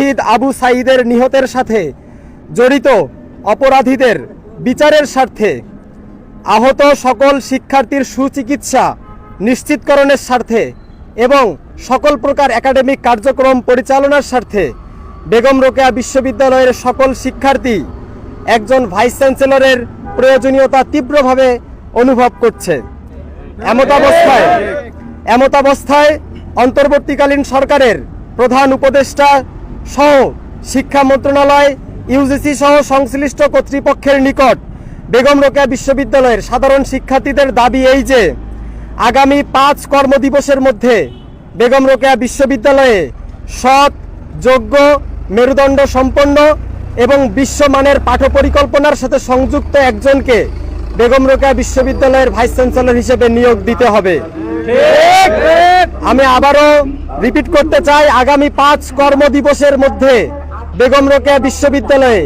শহীদ আবু সাইদের নিহতের সাথে জড়িত অপরাধীদের বিচারের স্বার্থে আহত সকল শিক্ষার্থীর সুচিকিৎসা নিশ্চিতকরণের স্বার্থে এবং সকল প্রকার একাডেমিক কার্যক্রম পরিচালনার স্বার্থে বেগম রোকেয়া বিশ্ববিদ্যালয়ের সকল শিক্ষার্থী একজন ভাইস চ্যান্সেলরের প্রয়োজনীয়তা তীব্রভাবে অনুভব করছে। এমত অবস্থায় এমত অবস্থায় অন্তর্বর্তীকালীন সরকারের প্রধান উপদেষ্টা সহ শিক্ষা মন্ত্রণালয় ইউজিসি সহ সংশ্লিষ্ট কর্তৃপক্ষের নিকট বেগম রোকেয়া বিশ্ববিদ্যালয়ের সাধারণ শিক্ষার্থীদের দাবি এই যে আগামী পাঁচ কর্মদিবসের মধ্যে বেগম রোকেয়া বিশ্ববিদ্যালয়ে সৎ যোগ্য মেরুদণ্ড সম্পন্ন এবং বিশ্বমানের পাঠ পরিকল্পনার সাথে সংযুক্ত একজনকে বেগম রোকেয়া বিশ্ববিদ্যালয়ের ভাইস চ্যান্সেলর হিসেবে নিয়োগ দিতে হবে। আমি আবারও রিপিট করতে চাই আগামী পাঁচ কর্মদিবসের মধ্যে বেগম রোকেয়া বিশ্ববিদ্যালয়ে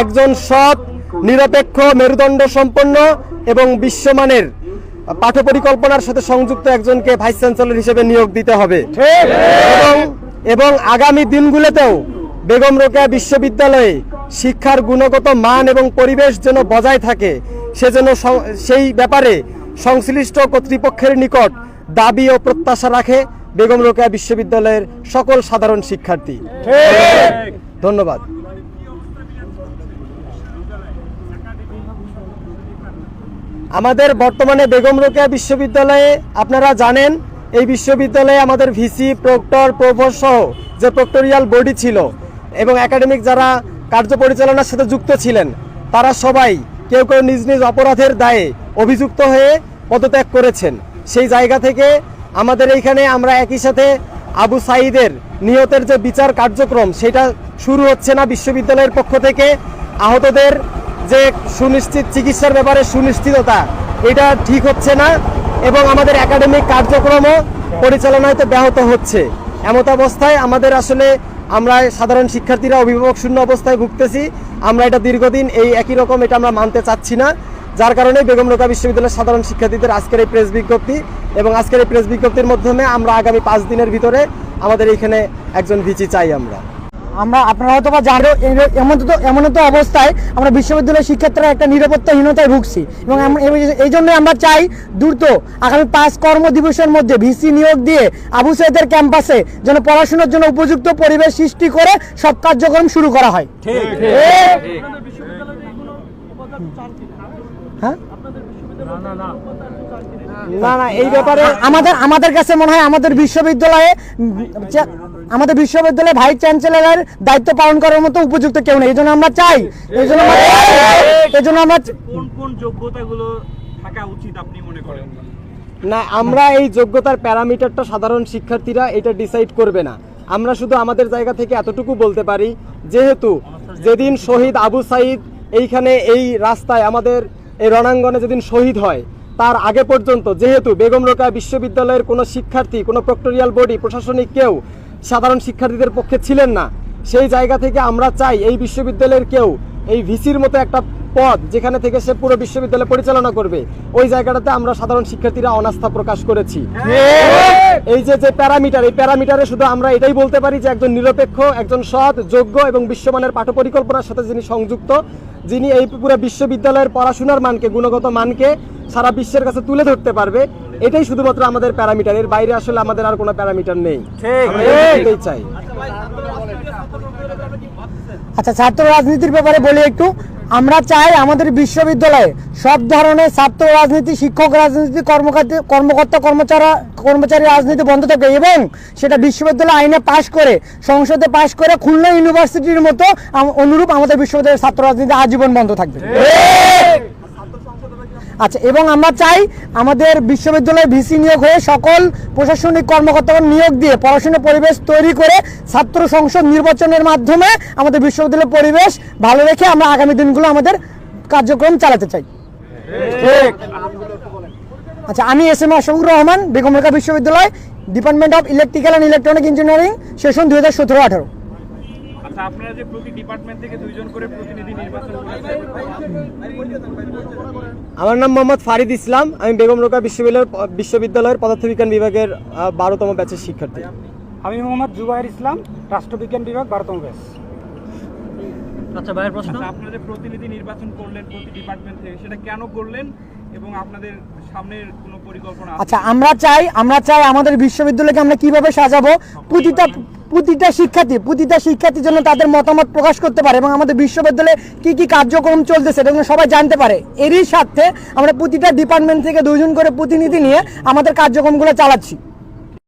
একজন সৎ, নিরপেক্ষ, মেরুদণ্ড সম্পন্ন এবং বিশ্বমানের পাঠ পরিকল্পনার সাথে সংযুক্ত একজনকে ভাইস চ্যান্সেলর হিসেবে নিয়োগ দিতে হবে। এবং এবং আগামী দিনগুলোতেও বেগম রোকেয়া বিশ্ববিদ্যালয়ে শিক্ষার গুণগত মান এবং পরিবেশ যেন বজায় থাকে সেজন্য সেই ব্যাপারে সংশ্লিষ্ট কর্তৃপক্ষের নিকট দাবি ও প্রত্যাশা রাখে। বেগম রোকেয়া বিশ্ববিদ্যালয়ের সকল সাধারণ শিক্ষার্থী। ধন্যবাদ। আমাদের বর্তমানে বেগম রোকেয়া বিশ্ববিদ্যালয়ে আপনারা জানেন এই বিশ্ববিদ্যালয়ে আমাদের ভিসি প্রক্টর প্রভোস সহ যে প্রক্টোরিয়াল বডি ছিল এবং একাডেমিক যারা কার্য পরিচালনার সাথে যুক্ত ছিলেন তারা সবাই কেউ কেউ নিজ নিজ অপরাধের দায়ে অভিযুক্ত হয়ে পদত্যাগ করেছেন। সেই জায়গা থেকে আমাদের এইখানে আমরা একই সাথে আবু সাইদের নিহতের যে বিচার কার্যক্রম, সেটা শুরু হচ্ছে না বিশ্ববিদ্যালয়ের পক্ষ থেকে। আহতদের যে সুনিশ্চিত চিকিৎসার ব্যাপারে সুনিশ্চিততা, এটা ঠিক হচ্ছে না এবং আমাদের একাডেমিক কার্যক্রমও পরিচালনায় তো ব্যাহত হচ্ছে। এমত অবস্থায় আমাদের আসলে আমরা সাধারণ শিক্ষার্থীরা অভিভাবক শূন্য অবস্থায় ভুগতেছি। আমরা এটা দীর্ঘদিন এই একই রকম এটা আমরা মানতে চাচ্ছি না। যার কারণে বেগম রোকা বিশ্ববিদ্যালয়ের সাধারণ শিক্ষার্থীদের আজকের এই প্রেস বিজ্ঞপ্তি এবং আজকের এই প্রেস বিজ্ঞপ্তির মাধ্যমে আমরা আগামী পাঁচ দিনের ভিতরে আমাদের এখানে একজন ভিচি চাই আমরা। আমরা আপনারা হয়তো বা জানো এমন তো এমন তো অবস্থায় আমরা বিশ্ববিদ্যালয়ের শিক্ষার্থীরা একটা নিরাপত্তাহীনতায় ভুগছি এবং এই- জন্য আমরা চাই দ্রুত আগামী পাঁচ কর্ম দিবসের মধ্যে ভিসি নিয়োগ দিয়ে আবু সাইদের ক্যাম্পাসে যেন পড়াশোনার জন্য উপযুক্ত পরিবেশ সৃষ্টি করে সব কার্যক্রম শুরু করা হয়। হ্যাঁ? না না এই ব্যাপারে আমাদের আমাদের কাছে মনে হয় আমাদের বিশ্ববিদ্যালয়ে আমাদের বিশ্ববিদ্যালয়ে ভাইস চ্যান্সেলরের দায়িত্ব পালন করার মতো উপযুক্ত কেউ নেই। এই জন্য আমরা চাই এই জন্য আমরা এই জন্য আমরা কোন কোন যোগ্যতাগুলো থাকা উচিত আপনি মনে করেন? না আমরা এই যোগ্যতার প্যারামিটারটা সাধারণ শিক্ষার্থীরা এটা ডিসাইড করবে না। আমরা শুধু আমাদের জায়গা থেকে এতটুকু বলতে পারি যেহেতু যেদিন শহীদ আবু সাইদ এইখানে এই রাস্তায় আমাদের এই রণাঙ্গনে যেদিন শহীদ হয়, তার আগে পর্যন্ত যেহেতু বেগম রোকা বিশ্ববিদ্যালয়ের কোনো শিক্ষার্থী, কোনো প্রক্টোরিয়াল বডি, প্রশাসনিক কেউ সাধারণ শিক্ষার্থীদের পক্ষে ছিলেন না। সেই জায়গা থেকে আমরা চাই এই বিশ্ববিদ্যালয়ের কেউ এই ভিসির মতো একটা পদ যেখানে থেকে সে পুরো বিশ্ববিদ্যালয় পরিচালনা করবে। ওই জায়গাটাতে আমরা সাধারণ শিক্ষার্থীরা অনাস্থা প্রকাশ করেছি। এই যে যে প্যারামিটার এই প্যারামিটারে শুধু আমরা এটাই বলতে পারি যে একজন নিরপেক্ষ একজন সৎ যোগ্য এবং বিশ্বমানের পাঠ পরিকল্পনার সাথে যিনি সংযুক্ত যিনি এই পুরো বিশ্ববিদ্যালয়ের পড়াশোনার মানকে গুণগত মানকে সারা বিশ্বের কাছে তুলে ধরতে পারবে এটাই শুধুমাত্র আমাদের প্যারামিটার। এর বাইরে আসলে আমাদের আর কোনো প্যারামিটার নেই। এটাই চাই। আচ্ছা ছাত্র রাজনীতির ব্যাপারে বলি একটু। আমরা চাই আমাদের বিশ্ববিদ্যালয়ে সব ধরনের ছাত্র রাজনীতি, শিক্ষক রাজনীতি কর্মকর্তা কর্মকর্তা, কর্মচারা কর্মচারী রাজনীতি বন্ধ থাকে এবং সেটা বিশ্ববিদ্যালয় আইনে পাশ করে, সংসদে পাশ করে খুলনা ইউনিভার্সিটির মতো অনুরূপ আমাদের বিশ্ববিদ্যালয়ের ছাত্র রাজনীতি আজীবন বন্ধ থাকবে। আচ্ছা এবং আমরা চাই আমাদের বিশ্ববিদ্যালয়ে ভিসি নিয়োগ হয়ে সকল প্রশাসনিক কর্মকর্তাগণ নিয়োগ দিয়ে পড়াশোনার পরিবেশ তৈরি করে ছাত্র সংসদ নির্বাচনের মাধ্যমে আমাদের বিশ্ববিদ্যালয়ের পরিবেশ ভালো রেখে আমরা আগামী দিনগুলো আমাদের কার্যক্রম চালাতে চাই। আচ্ছা আমি এস এম আশফুর রহমান বেগম বিশ্ববিদ্যালয় department of electrical and electronic engineering session দুই হাজার সতেরো আঠারো। আচ্ছা আপনারা যে প্রতি ডিপার্টমেন্ট থেকে দুইজন করে প্রতিনিধি নির্বাচন আমার নাম মোহাম্মদ ফারিদ ইসলাম আমি বেগম রোকা বিশ্ববিদ্যালয়ের বিশ্ববিদ্যালয়ের পদার্থবিজ্ঞান বিভাগের বারোতম ব্যাচের শিক্ষার্থী। আমি মোহাম্মদ জুবাইর ইসলাম রাষ্ট্রবিজ্ঞান বিভাগ বারোতম ব্যাচ আচ্ছা ভাইয়ের প্রশ্ন? আচ্ছা আপনারা যে প্রতিনিধি নির্বাচন করলেন প্রতি ডিপার্টমেন্ট থেকে সেটা কেন করলেন এবং আপনাদের সামনের কোনো পরিকল্পনা আচ্ছা আমরা চাই আমরা চাই আমাদের বিশ্ববিদ্যালয়কে আমরা কীভাবে সাজাবো? প্রতিটা প্রতিটা শিক্ষার্থী, প্রতিটা শিক্ষার্থীর জন্য তাদের মতামত প্রকাশ করতে পারে এবং আমাদের বিশ্ববিদ্যালয়ে কি কি কার্যক্রম চলতেছে যেন সবাই জানতে পারে। এরই স্বার্থে আমরা প্রতিটা ডিপার্টমেন্ট থেকে দুজন করে প্রতিনিধি নিয়ে আমাদের কার্যক্রমগুলো চালাচ্ছি।